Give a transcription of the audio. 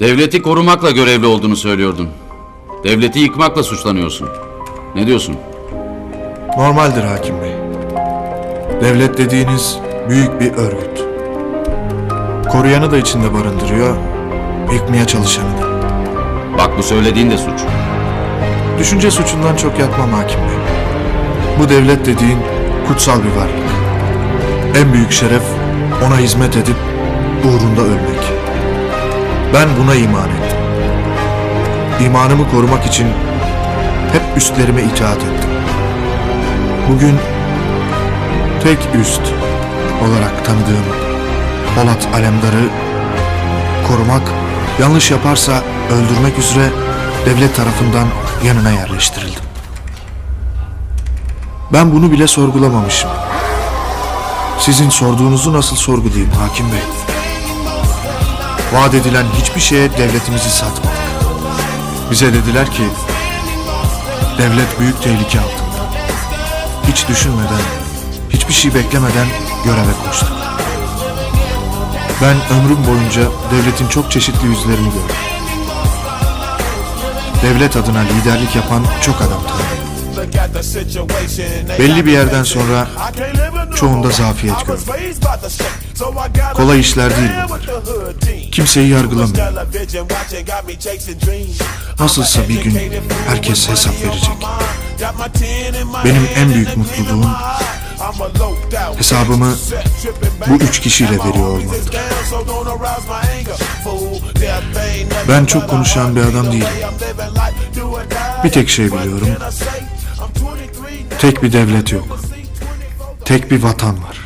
Devleti korumakla görevli olduğunu söylüyordun. Devleti yıkmakla suçlanıyorsun. Ne diyorsun? Normaldir hakim bey. Devlet dediğiniz büyük bir örgüt. Koruyanı da içinde barındırıyor, yıkmaya çalışanı da. Bak bu söylediğin de suç. Düşünce suçundan çok yatmam hakim bey. Bu devlet dediğin kutsal bir varlık. En büyük şeref ona hizmet edip uğrunda ölmek. Ben buna iman ettim. İmanımı korumak için hep üstlerime itaat ettim. Bugün tek üst olarak tanıdığım Polat Alemdar'ı korumak, yanlış yaparsa öldürmek üzere devlet tarafından yanına yerleştirildim. Ben bunu bile sorgulamamışım. Sizin sorduğunuzu nasıl sorgulayayım hakim bey? Vaat edilen hiçbir şeye devletimizi satmadık. Bize dediler ki devlet büyük tehlike altında. Hiç düşünmeden, hiçbir şey beklemeden göreve koştuk. Ben ömrüm boyunca devletin çok çeşitli yüzlerini gördüm. Devlet adına liderlik yapan çok adam tanıdım. Belli bir yerden sonra çoğunda zafiyet gördüm. Kolay işler değil bunlar. Kimseyi yargılamıyor. Nasılsa bir gün herkes hesap verecek. Benim en büyük mutluluğum Hesabımı bu üç kişiyle veriyor olmaktır. Ben çok konuşan bir adam değilim. Bir tek şey biliyorum. Tek bir devlet yok. Tek bir vatan var.